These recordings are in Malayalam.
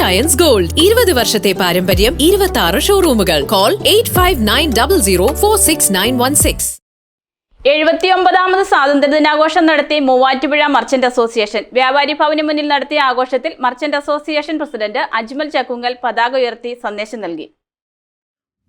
അയൻസ് ഗോൾഡ് ഇരുപത് വർഷത്തെ പാരമ്പര്യം ഇരുപത്തി ആറ് ഷോറൂമുകൾ call eight five nine double zero four six nine one six എഴുപത്തിയൊമ്പതാമത് സ്വാതന്ത്ര്യ ദിനാഘോഷം നടത്തി മൂവാറ്റുപുഴ മർച്ചന്റ് അസോസിയേഷൻ വ്യാപാരി ഭവന് മുന്നിൽ നടത്തിയ ആഘോഷത്തിൽ merchant association president Ajmal Chakkungal പതാക ഉയർത്തി സന്ദേശം നൽകി.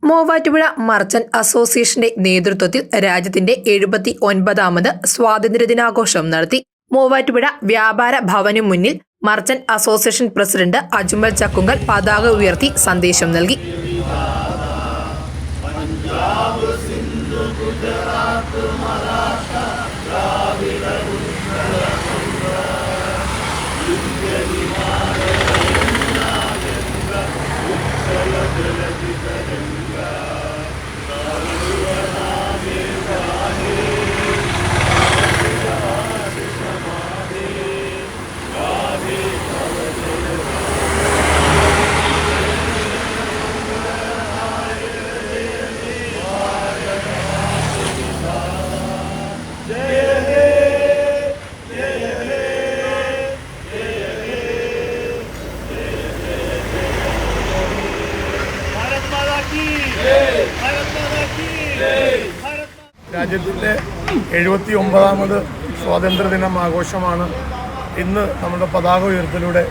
മൂവാറ്റുപുഴ മർച്ചന്റ് അസോസിയേഷന്റെ നേതൃത്വത്തിൽ രാജ്യത്തിന്റെ എഴുപത്തി ഒൻപതാമത് സ്വാതന്ത്ര്യ ദിനാഘോഷം നടത്തി. മൂവാറ്റുപുഴ വ്യാപാര ഭവനു മുന്നിൽ merchant association president Ajmal Chakkungal പതാക ഉയർത്തി സന്ദേശം നൽകി. പഞ്ചാബ് സിന്ധു ഗുജറാത്ത് രാജ്യത്തിന്റെ എഴുപത്തി ഒമ്പതാമത് സ്വാതന്ത്ര്യദിനം ആഘോഷമാണ്. ഇന്ന് നമ്മുടെ പതാക ഉയർത്തലൂടെ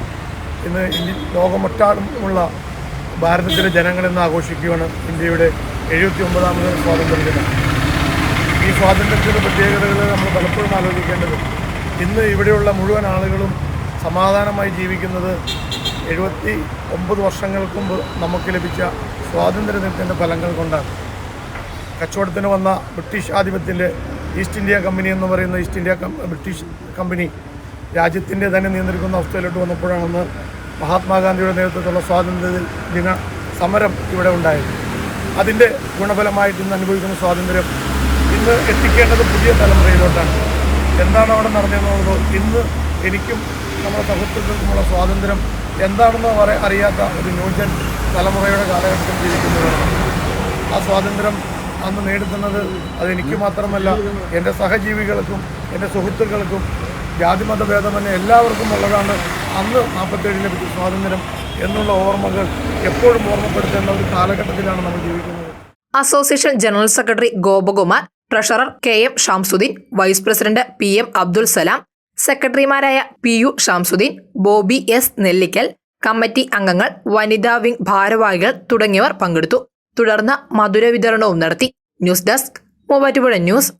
ഇന്ന് ഇന്ത്യ ലോകമൊട്ടാടുമുള്ള ഭാരതത്തിലെ ജനങ്ങൾ ഇന്ന് ആഘോഷിക്കുകയാണ് ഇന്ത്യയുടെ എഴുപത്തി ഒമ്പതാമത് സ്വാതന്ത്ര്യദിനം. ഈ സ്വാതന്ത്ര്യത്തിന്റെ പ്രത്യേകതകൾ നമ്മൾ പലപ്പോഴും ആലോചിക്കേണ്ടത് ഇന്ന് ഇവിടെയുള്ള മുഴുവൻ ആളുകളും സമാധാനമായി ജീവിക്കുന്നത് എഴുപത്തി ഒമ്പത് വർഷങ്ങൾക്ക് മുമ്പ് നമുക്ക് ലഭിച്ച സ്വാതന്ത്ര്യദിനത്തിന്റെ ഫലങ്ങൾ കൊണ്ടാണ്. കച്ചവടത്തിന് വന്ന ബ്രിട്ടീഷ് ആധിപത്യത്തിന്റെ ഈസ്റ്റ് ഇന്ത്യ കമ്പനി എന്ന് പറയുന്ന ഈസ്റ്റ് ഇന്ത്യ ബ്രിട്ടീഷ് കമ്പനി രാജ്യത്തിന്റെ തന്നെ നിയന്ത്രിക്കുന്ന അവസ്ഥയിലോട്ട് വന്നപ്പോഴാണെന്ന് മഹാത്മാഗാന്ധിയുടെ നേതൃത്വത്തിലുള്ള സ്വാതന്ത്ര്യ ദിന സമരം ഇവിടെ ഉണ്ടായത്. അതിന്റെ ഗുണഫലമായിട്ട് ഇന്ന് അനുഭവിക്കുന്ന സ്വാതന്ത്ര്യം ഇന്ന് എത്തിക്കേണ്ടത് പുതിയ തലമുറയിലോട്ടാണ്. എന്താണ് അവിടെ നടന്നതെന്നുള്ളത് ഇന്ന് എനിക്കും നമ്മുടെ സുഹൃത്തുക്കൾക്കുമുള്ള സ്വാതന്ത്ര്യം എന്താണെന്ന് പറ അറിയാത്ത ഒരു ന്യൂജൻ തലമുറയുടെ കാലഘട്ടത്തിൽ ജീവിക്കുന്നവരാണ്. ആ സ്വാതന്ത്ര്യം അന്ന് നേടുന്നത് അതെനിക്ക് മാത്രമല്ല എന്റെ സഹജീവികൾക്കും എന്റെ സുഹൃത്തുക്കൾക്കും ജാതിമത ഭേദമന്യ എല്ലാവർക്കും ഉള്ളതാണ് അന്ന് നാൽപ്പത്തേഴിൽ ലഭിച്ച സ്വാതന്ത്ര്യം എന്നുള്ള ഓർമ്മകൾ എപ്പോഴും ഓർമ്മപ്പെടുത്തേണ്ട ഒരു കാലഘട്ടത്തിലാണ് നമ്മൾ ജീവിക്കുന്നത്. Association general secretary Gopakumar treasurer K M Shamsuddin vice president P M Abdul Salam സെക്രട്ടറിമാരായ P U Shamsuddin Bobby S Nellikkal committee അംഗങ്ങൾ വനിതാ വിംഗ് ഭാരവാഹികൾ തുടങ്ങിയവർ പങ്കെടുത്തു. തുടർന്ന് മധുര വിതരണവും നടത്തി. News desk Muvattupuzha news.